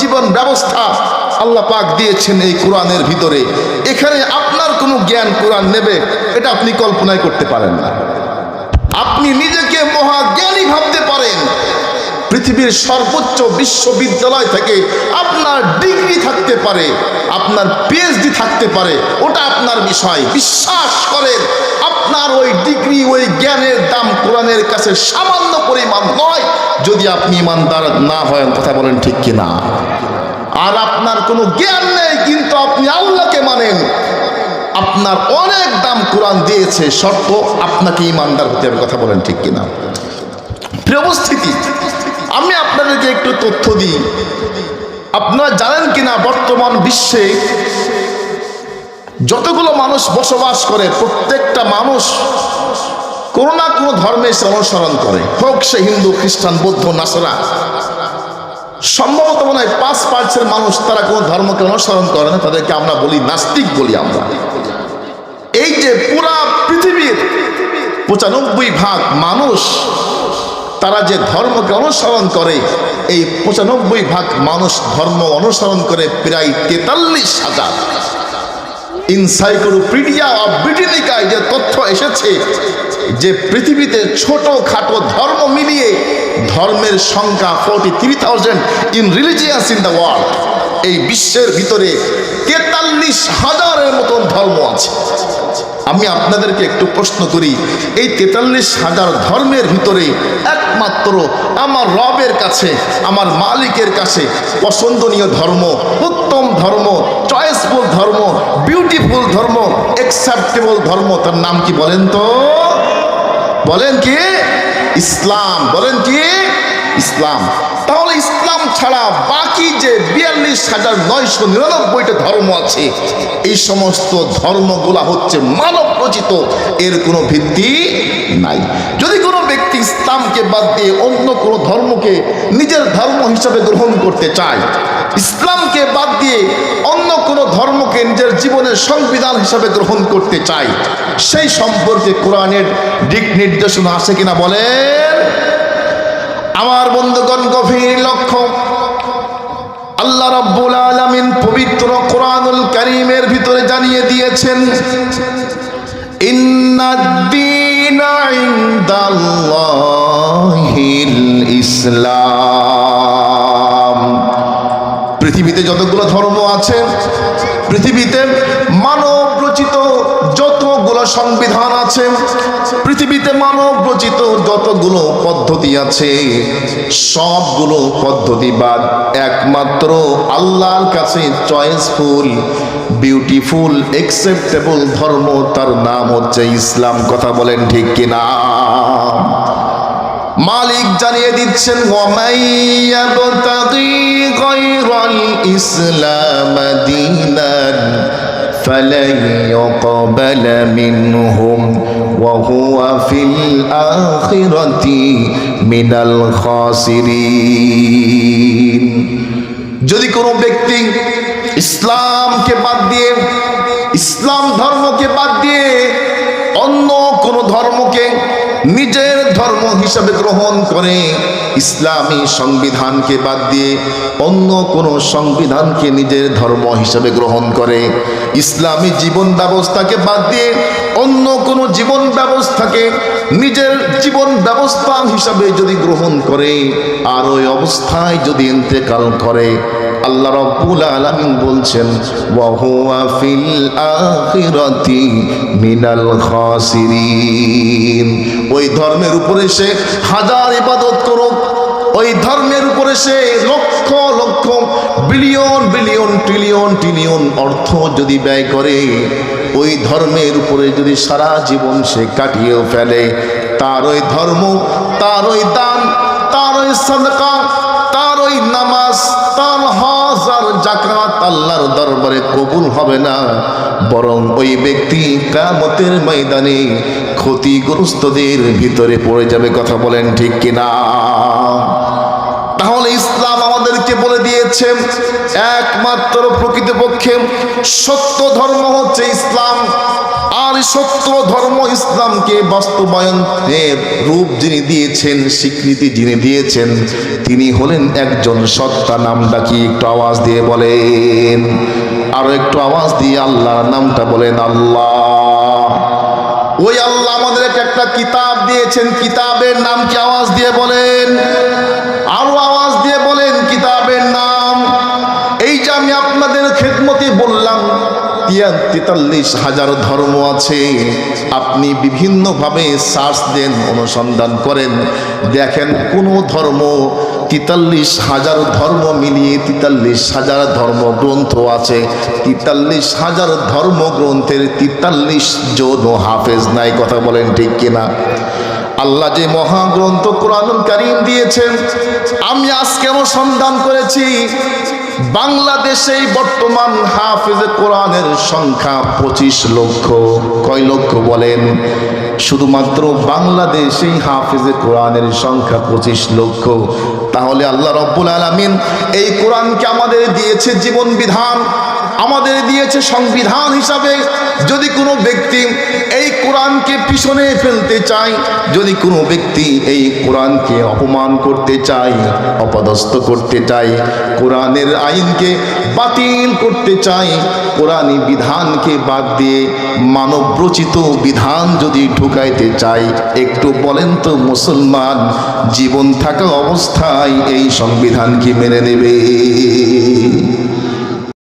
জীবন ব্যবস্থা আল্লাহ পাক দিয়েছেন এই কোরআনের ভিতরে। এখানে আপনার কোনো জ্ঞান কোরআন নেবে, এটা আপনি কল্পনায় করতে পারেন না। আপনি নিজেকে পৃথিবীর সর্বোচ্চ বিশ্ববিদ্যালয় থেকে আপনার ডিগ্রি থাকতে পারে, আপনার পিএইচডি থাকতে পারে, ওটা আপনার বিষয়। বিশ্বাস করেন, আপনার ওই ডিগ্রি, ওই জ্ঞানের দাম কোরআনের কাছে সামান্য পরিমাণ নয়, যদি আপনি ইমানদার না হয় কথা বলেন ঠিক কিনা? আর আপনার কোনো জ্ঞান নেই, কিন্তু আপনি আল্লাহকে মানেন। আপনার অনেক দাম কোরআন দিয়েছে, শর্ত আপনাকে ইমানদার হতে হবে, কথা বলেন ঠিক কিনা? প্রিয় উপস্থিতি আমি আপনাদেরকে একটু তথ্য দিই। আপনারা জানেন কিনা বর্তমান বিশ্বে যতগুলো মানুষ বসবাস করে, প্রত্যেকটা মানুষ কোনো না কোনো ধর্মে সে অনুসরণ করে। হোক সে হিন্দু, খ্রিস্টান, বৌদ্ধ, নাসরা। সম্ভবত মনে হয় পাঁচ পার্সেন্ট মানুষ তারা কোনো ধর্মকে অনুসরণ করে না, তাদেরকে আমরা বলি নাস্তিক বলি আমরা। এই যে পুরা পৃথিবীর পঁচানব্বই ভাগ মানুষ তারা যে ধর্মকে অনুসরণ করে, এই পঁচানব্বই ভাগ মানুষ ধর্ম অনুসরণ করে প্রায় তেতাল্লিশ হাজার। ইনসাইক্লোপিডিয়া অফ ব্রিটেনিকায় যে তথ্য এসেছে, যে পৃথিবীতে ছোট খাটো ধর্ম মিলিয়ে ধর্মের সংখ্যা forty three thousand in religious in the world এই বিশ্বের ভিতরে তেতাল্লিশ হাজারের মতন ধর্ম আছে। আমি আপনাদেরকে একটু প্রশ্ন করি, এই তেতাল্লিশ হাজার ধর্মের ভিতরে একমাত্র আমার রবের কাছে, আমার মালিকের কাছে পছন্দনীয় ধর্ম, উত্তম ধর্ম, চয়েসফুল ধর্ম, বিউটিফুল ধর্ম অ্যাকসেপ্টেবল ধর্ম, তার নাম কি বলেন তো? বলেন কি? ইসলাম, বলেন কি? ইসলাম। তাহলে ইসলাম ছাড়া বাকি যে বিয়াল্লিশ হাজার নয়শো নিরানব্বইটা ধর্ম আছে, এই সমস্ত ধর্মগুলা হচ্ছে মানব রচিত। এর কোনো ভিত্তি নাই। যদি কোনো ব্যক্তি ইসলামকে বাদ দিয়ে অন্য কোনো ধর্মকে নিজের ধর্ম হিসাবে গ্রহণ করতে চায়, ইসলামকে বাদ দিয়ে অন্য কোনো ধর্মকে নিজের জীবনের সংবিধান হিসাবে গ্রহণ করতে চায়, সেই সম্পর্কে কোরআনের দিক নির্দেশনা আছে কিনা বলেন? আমার কারীমের ভিতরে জানিয়ে দিয়েছেন ইসলাম। পৃথিবীতে যতগুলো ধর্ম আছে পৃথিবীতে মানব রচিত সংবিধান আছে। পৃথিবীতে মানব রচিত যতগুলো পদ্ধতি আছে, সবগুলো পদ্ধতি বাদ। একমাত্র আল্লাহর কাছে চয়েসফুল বিউটিফুল একসেপ্টেবল ধর্ম, তার নাম হচ্ছে ইসলাম। কথা বলেন ঠিক কিনা? মালিক জানিয়ে দিচ্ছেন ইসলাম দীনান فلن يقبل منهم وهو في الآخرة من الخاسرين যদি কোনো ব্যক্তি ইসলামকে বাদ দিয়ে ইসলাম ধর্মকে বাদ দিয়ে অন্য কোনো ধর্মকে নিজের ধর্ম হিসাবে গ্রহণ করে ইসলামী সংবিধানকে বাদ দিয়ে অন্য কোনো সংবিধানকে নিজের ধর্ম হিসাবে গ্রহণ করে। ইসলামী জীবন ব্যবস্থাকে বাদ দিয়ে অন্য কোনো জীবন ব্যবস্থাকে নিজের জীবন ব্যবস্থা হিসাবে যদি গ্রহণ করে, আর ওই অবস্থায় যদি ইন্তেকাল করে আল্লাহ রব্বুল আলামিন বলছেন, ওয়া হুয়া ফিল আখিরাতি মিনাল খাসিরিন। ওই ধর্মের উপরে সে হাজার ইবাদত করুক, ওই ধর্মের উপরে সে lakh lakh billion billion trillion trillion অর্থ যদি ব্যয় করে, ওই ধর্মের উপরে যদি সারা জীবন সে কাটিয়েও ফেলে, তার ওই ধর্ম, তার ওই দান, তার ওই সদকা, তার ওই তার হাজার জাকাত আল্লাহর দরবারে কবুল হবে না। বরং ওই ব্যক্তি কামতের ময়দানে ক্ষতিগ্রস্তদের ভিতরে পড়ে যাবে, কথা বলেন ঠিক কিনা? তাহলে ইসলাম আমাদেরকে বলে দিয়েছে, একমাত্র প্রকৃতপক্ষে সত্য ধর্ম হচ্ছে ইসলাম। আর সত্য ধর্ম ইসলামকে বাস্তবায়নের রূপ যিনি দিয়েছেন, স্বীকৃতি যিনি দিয়েছেন, তিনি হলেন একজন সত্তা। নামটা কি একটু আওয়াজ দিয়ে বলেন। আরও একটু আওয়াজ দিয়ে আল্লাহর নামটা বলেন, আল্লাহ। ওই আল্লাহ আমাদেরকে একটা কিতাব দিয়েছেন, কিতাবের নাম কি আওয়াজ দিয়ে বলেন? আরও আওয়াজ দিয়ে বলেন কিতাবের নাম। এই যে আমি আপনাদের খেদমতে বললাম তিয়ান তেতাল্লিশ হাজার ধর্ম আছে। আপনি বিভিন্নভাবে সার্চ দেন, অনুসন্ধান করেন। দেখেন, কোনো ধর্ম তেতাল্লিশ হাজার ধর্ম মিলিয়ে তেতাল্লিশ হাজার ধর্মগ্রন্থ আছে। তেতাল্লিশ হাজার ধর্মগ্রন্থের তেতাল্লিশ জন হাফেজ নাই, কথা বলেন ঠিক কিনা? আল্লাহ যে মহাগ্রন্থ কোরআনুল কারিম দিয়েছেন, আমি আজকে অনুসন্ধান করেছি। বাংলাদেশে বর্তমান হাফিজে কোরআনের সংখ্যা পঁচিশ লক্ষ। কয় লক্ষ বলেন? শুধুমাত্র বাংলাদেশেই হাফিজে কোরআনের সংখ্যা পঁচিশ লক্ষ। তাহলে আল্লাহ রব্বুল আলমিন এই কোরআনকে আমাদের দিয়েছে জীবন বিধান। আমাদের দিয়েছে সংবিধান হিসাবে। যদি কোনো ব্যক্তি এই কোরআনকে পিছনে ফেলতে চায়, যদি কোনো ব্যক্তি এই কোরআনকে অপমান করতে চায়, অপদস্থ করতে চায়, কোরআনের আইনকে বাতিল করতে চায়, কোরআনী বিধানকে বাদ দিয়ে মানবরচিত বিধান যদি ঢুকাইতে চায়, একটু বলেন তো মুসলমান, জীবন থাকা অবস্থায় এই সংবিধান কি মেনে নেবে?